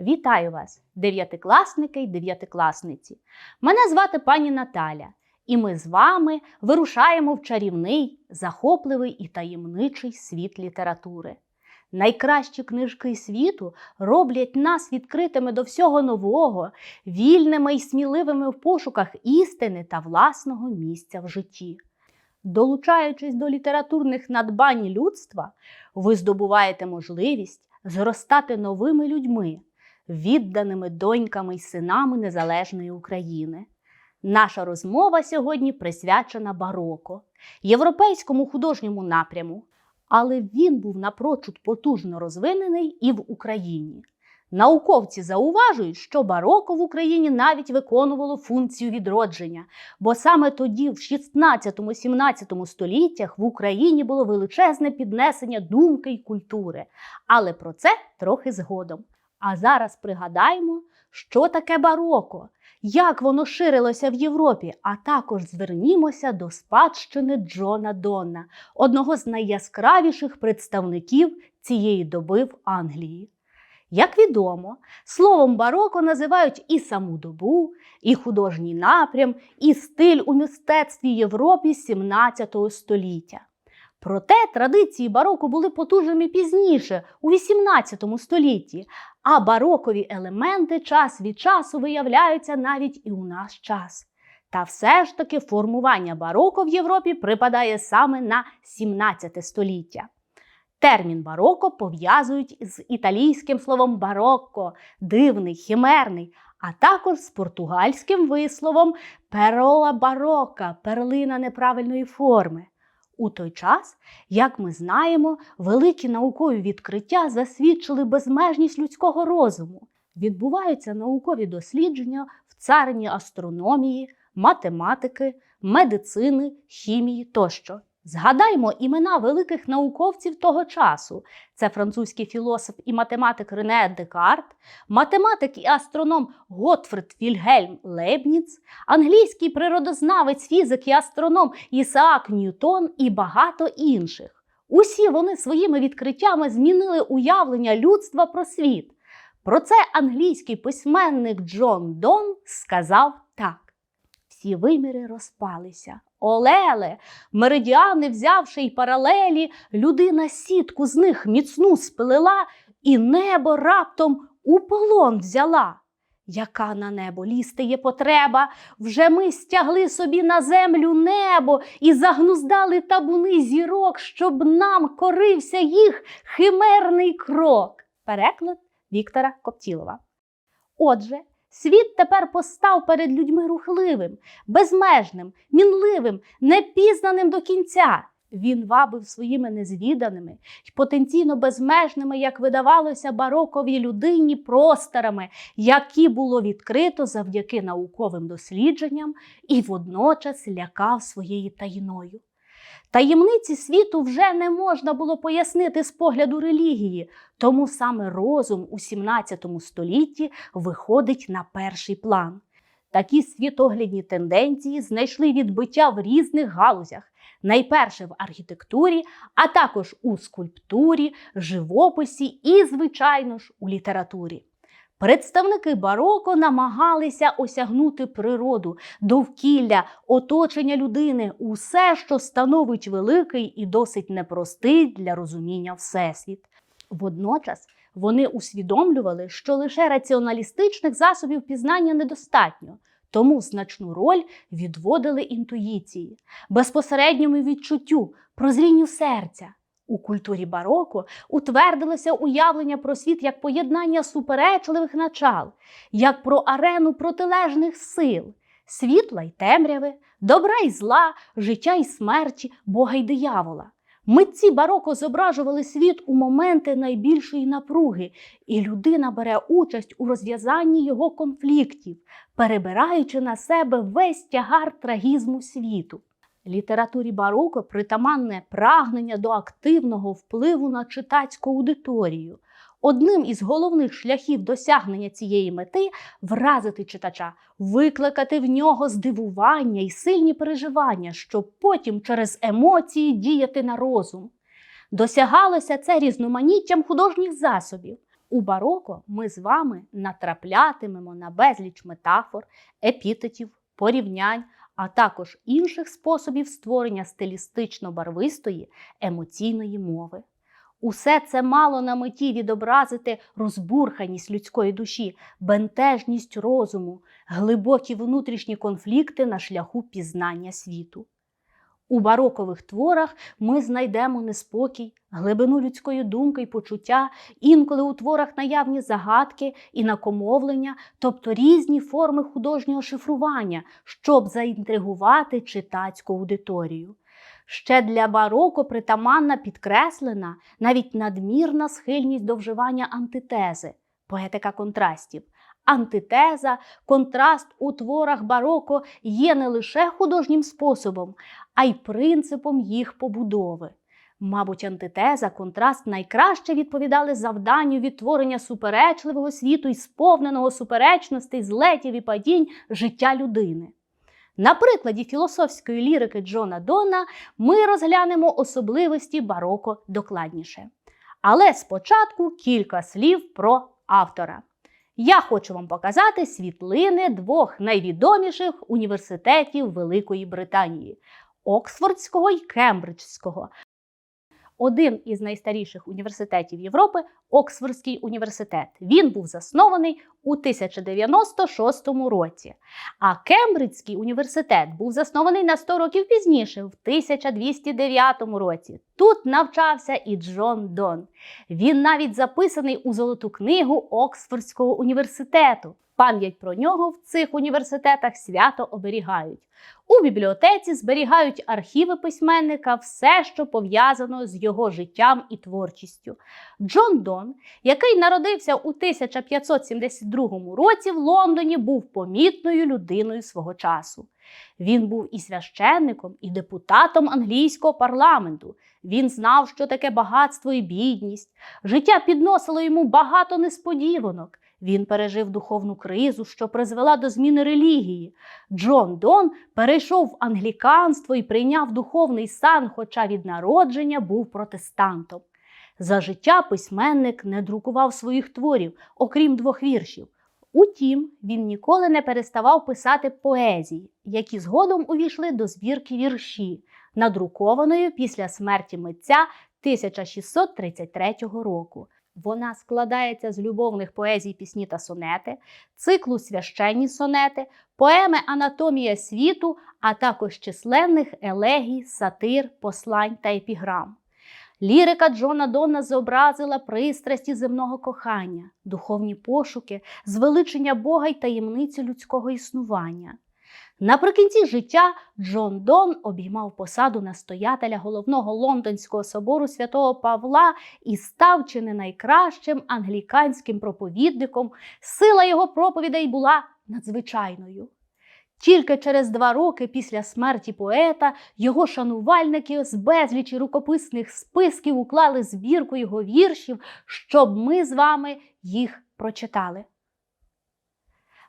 Вітаю вас, дев'ятикласники й дев'ятикласниці. Мене звати пані Наталя, і ми з вами вирушаємо в чарівний, захопливий і таємничий світ літератури. Найкращі книжки світу роблять нас відкритими до всього нового, вільними і сміливими в пошуках істини та власного місця в житті. Долучаючись до літературних надбань людства, ви здобуваєте можливість зростати новими людьми, відданими доньками й синами незалежної України. Наша розмова сьогодні присвячена бароко, європейському художньому напряму, але він був напрочуд потужно розвинений і в Україні. Науковці зауважують, що бароко в Україні навіть виконувало функцію відродження, бо саме тоді, в 16-17 століттях, в Україні було величезне піднесення думки й культури. Але про це трохи згодом. А зараз пригадаємо, що таке бароко, як воно ширилося в Європі, а також звернімося до спадщини Джона Донна, одного з найяскравіших представників цієї доби в Англії. Як відомо, словом бароко називають і саму добу, і художній напрям, і стиль у мистецтві Європі 17 століття. Проте традиції бароко були потужними пізніше, у 18 столітті, а барокові елементи час від часу виявляються навіть і у наш час. Та все ж таки формування бароко в Європі припадає саме на 17 століття. Термін бароко пов'язують з італійським словом барокко дивний, химерний, а також з португальським висловом перола барока перлина неправильної форми. У той час, як ми знаємо, великі наукові відкриття засвідчили безмежність людського розуму. Відбуваються наукові дослідження в царині астрономії, математики, медицини, хімії тощо. Згадаймо імена великих науковців того часу: це французький філософ і математик Рене Декарт, математик і астроном Готфрид Вільгельм Лейбніц, англійський природознавець, фізик і астроном Ісаак Ньютон і багато інших. Усі вони своїми відкриттями змінили уявлення людства про світ. Про це англійський письменник Джон Дон сказав всі виміри розпалися. Олеле, меридіани, взявши й паралелі, людина сітку з них міцну сплела, і небо раптом у полон взяла. Яка на небо лізти є потреба? Вже ми стягли собі на землю небо і загнуздали табуни зірок, щоб нам корився їх химерний крок. Переклад Віктора Коптілова. Отже, Світ тепер постав перед людьми рухливим, безмежним, мінливим, непізнаним до кінця. Він вабив своїми незвіданими й потенційно безмежними, як видавалося, бароковій людині просторами, які було відкрито завдяки науковим дослідженням і водночас лякав своєю таїною. Таємниці світу вже не можна було пояснити з погляду релігії, тому саме розум у 17 столітті виходить на перший план. Такі світоглядні тенденції знайшли відбиття в різних галузях, найперше в архітектурі, а також у скульптурі, живописі і, звичайно ж, у літературі. Представники бароко намагалися осягнути природу, довкілля, оточення людини, усе, що становить великий і досить непростий для розуміння всесвіт. Водночас вони усвідомлювали, що лише раціоналістичних засобів пізнання недостатньо, тому значну роль відводили інтуїції, безпосередньому відчуттю, прозрінню серця. У культурі бароко утвердилося уявлення про світ як поєднання суперечливих начал, як про арену протилежних сил, світла й темряви, добра й зла, життя й смерті, Бога й диявола. Митці бароко зображували світ у моменти найбільшої напруги, і людина бере участь у розв'язанні його конфліктів, перебираючи на себе весь тягар трагізму світу. Літературі бароко притаманне прагнення до активного впливу на читацьку аудиторію. Одним із головних шляхів досягнення цієї мети вразити читача, викликати в нього здивування і сильні переживання, щоб потім через емоції діяти на розум. Досягалося це різноманіттям художніх засобів. У бароко ми з вами натраплятимемо на безліч метафор, епітетів, порівнянь, а також інших способів створення стилістично барвистої емоційної мови. Усе це мало на меті відобразити розбурханість людської душі, бентежність розуму, глибокі внутрішні конфлікти на шляху пізнання світу. У барокових творах ми знайдемо неспокій, глибину людської думки й почуття, інколи у творах наявні загадки і накомовлення, тобто різні форми художнього шифрування, щоб заінтригувати читацьку аудиторію. Ще для бароко притаманна підкреслена навіть надмірна схильність до вживання антитези, поетика контрастів. Антитеза, контраст у творах бароко є не лише художнім способом, а й принципом їх побудови. Мабуть, антитеза, контраст найкраще відповідали завданню відтворення суперечливого світу і сповненого суперечностей, злетів і падінь життя людини. На прикладі філософської лірики Джона Дона ми розглянемо особливості бароко докладніше. Але спочатку кілька слів про автора. Я хочу вам показати світлини двох найвідоміших університетів Великої Британії Оксфордського і Кембриджського. Один із найстаріших університетів Європи Оксфордський університет. Він був заснований у 1096 році. А Кембриджський університет був заснований на 100 років пізніше, в 1209 році. Тут навчався і Джон Дон. Він навіть записаний у Золоту книгу Оксфордського університету. Пам'ять про нього в цих університетах свято оберігають. У бібліотеці зберігають архіви письменника, все, що пов'язано з його життям і творчістю. Джон Дон, який народився у 1572 році в Лондоні, був помітною людиною свого часу. Він був і священником, і депутатом англійського парламенту. Він знав, що таке багатство і бідність. Життя підносило йому багато несподіванок. Він пережив духовну кризу, що призвела до зміни релігії. Джон Дон перейшов в англіканство і прийняв духовний сан, хоча від народження був протестантом. За життя письменник не друкував своїх творів, окрім двох віршів. Утім, він ніколи не переставав писати поезії, які згодом увійшли до збірки вірші, надрукованої після смерті митця 1633 року. Вона складається з любовних поезій, пісні та сонети, циклу священні сонети, поеми Анатомія світу, а також численних елегій, сатир, послань та епіграм. Лірика Джона Дона зобразила пристрасті земного кохання, духовні пошуки, звеличення Бога й таємниці людського існування. Наприкінці життя Джон Дон обіймав посаду настоятеля головного лондонського собору святого Павла і став чи не найкращим англіканським проповідником. Сила його проповідей була надзвичайною. Тільки через два роки після смерті поета його шанувальники з безлічі рукописних списків уклали збірку його віршів, щоб ми з вами їх прочитали.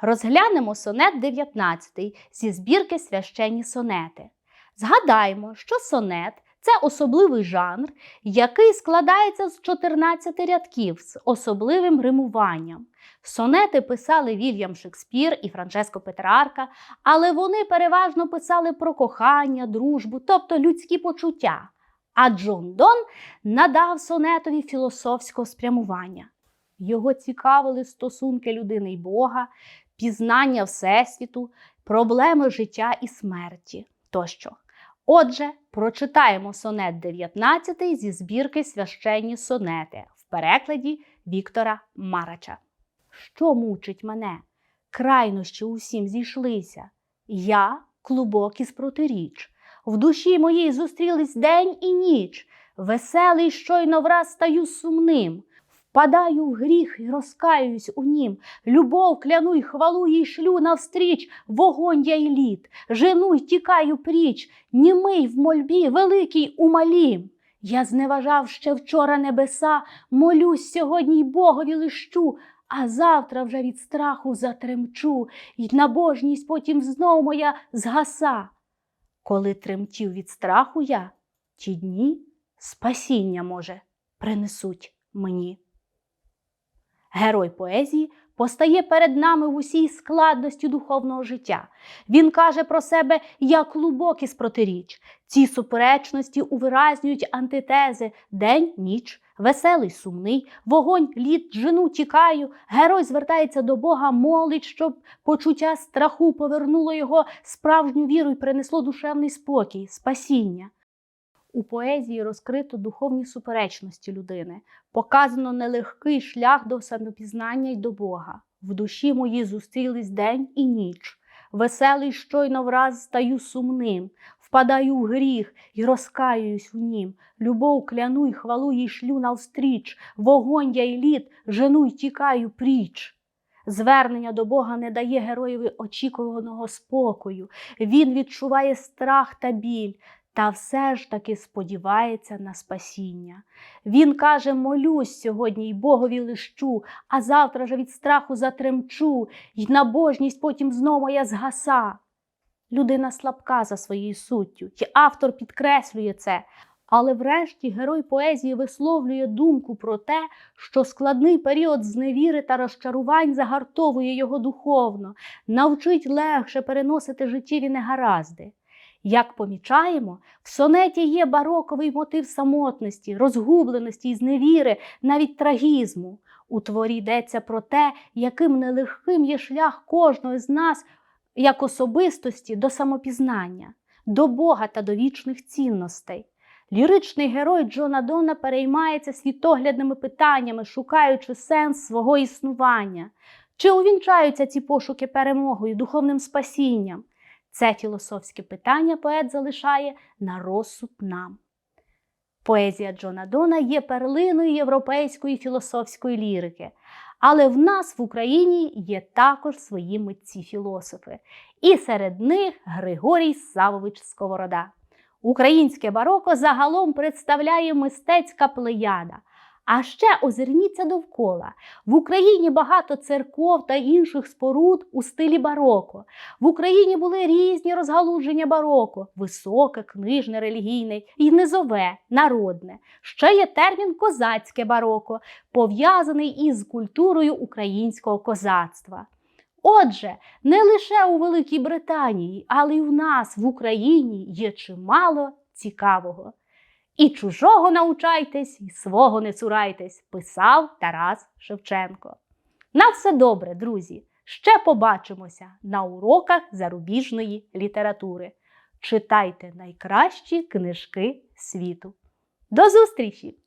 Розглянемо сонет 19 зі збірки Священні сонети. Згадаємо, що сонет це особливий жанр, який складається з 14 рядків з особливим римуванням. Сонети писали Вільям Шекспір і Франческо Петрарка, але вони переважно писали про кохання, дружбу, тобто людські почуття. А Джон Дон надав сонетові філософського спрямування. Його цікавили стосунки людини й Бога, пізнання Всесвіту, проблеми життя і смерті тощо. Отже, прочитаємо сонет 19 зі збірки Священні сонети в перекладі Віктора Марача. Що мучить мене? Крайнощі усім зійшлися. Я клубок із протиріч. В душі моїй зустрілись день і ніч. Веселий щойно враз стаю сумним. Впадаю в гріх і розкаюсь у нім. Любов кляну й хвалу їй шлю навстріч, вогонь я й лід, жену й тікаю пріч, німий в мольбі, великий у малім. Я зневажав ще вчора небеса, молюсь сьогодні й Богові лищу, а завтра вже від страху затремчу, й набожність потім знов моя згаса. Коли тремтів від страху я, ті дні спасіння, може, принесуть мені. Герой поезії постає перед нами в усій складності духовного життя. Він каже про себе як клубок із протиріч. Ці суперечності увиразнюють антитези день, ніч, веселий, сумний, вогонь, лід, жену тікаю. Герой звертається до Бога, молить, щоб почуття страху повернуло його справжню віру і принесло душевний спокій, спасіння. У поезії розкрито духовні суперечності людини, показано нелегкий шлях до самопізнання й до Бога. В душі моїй зустрілись день і ніч. Веселий щойно враз стаю сумним, впадаю в гріх і розкаююсь в нім. Любов кляну й хвалу їй шлю навстріч, вогонь я й лід, жену й тікаю пріч. Звернення до Бога не дає героєві очікуваного спокою. Він відчуває страх та біль, та все ж таки сподівається на спасіння. Він каже: молюсь сьогодні й Богові лищу, а завтра же від страху затремчу, й набожність потім знову моя згаса. Людина слабка за своєю суттю, і автор підкреслює це. Але врешті герой поезії висловлює думку про те, що складний період зневіри та розчарувань загартовує його духовно, навчить легше переносити життєві негаразди. Як помічаємо, в сонеті є бароковий мотив самотності, розгубленості і зневіри, навіть трагізму. У творі йдеться про те, яким нелегким є шлях кожного з нас як особистості до самопізнання, до Бога та до вічних цінностей. Ліричний герой Джона Дона переймається світоглядними питаннями, шукаючи сенс свого існування. Чи увінчаються ці пошуки перемогою, духовним спасінням? Це філософське питання поет залишає на розсуд нам. Поезія Джона Дона є перлиною європейської філософської лірики, але в нас в Україні є також свої митці-філософи, і серед них Григорій Савович Сковорода. Українське бароко загалом представляє мистецька плеяда. А ще озирніться довкола. В Україні багато церков та інших споруд у стилі бароко. В Україні були різні розгалудження бароко: високе, книжне, релігійне і низове, народне. Ще є термін козацьке бароко, пов'язаний із культурою українського козацтва. Отже, не лише у Великій Британії, але й в нас в Україні є чимало цікавого. І чужого научайтесь, і свого не цурайтесь, писав Тарас Шевченко. На все добре, друзі! Ще побачимося на уроках зарубіжної літератури. Читайте найкращі книжки світу. До зустрічі!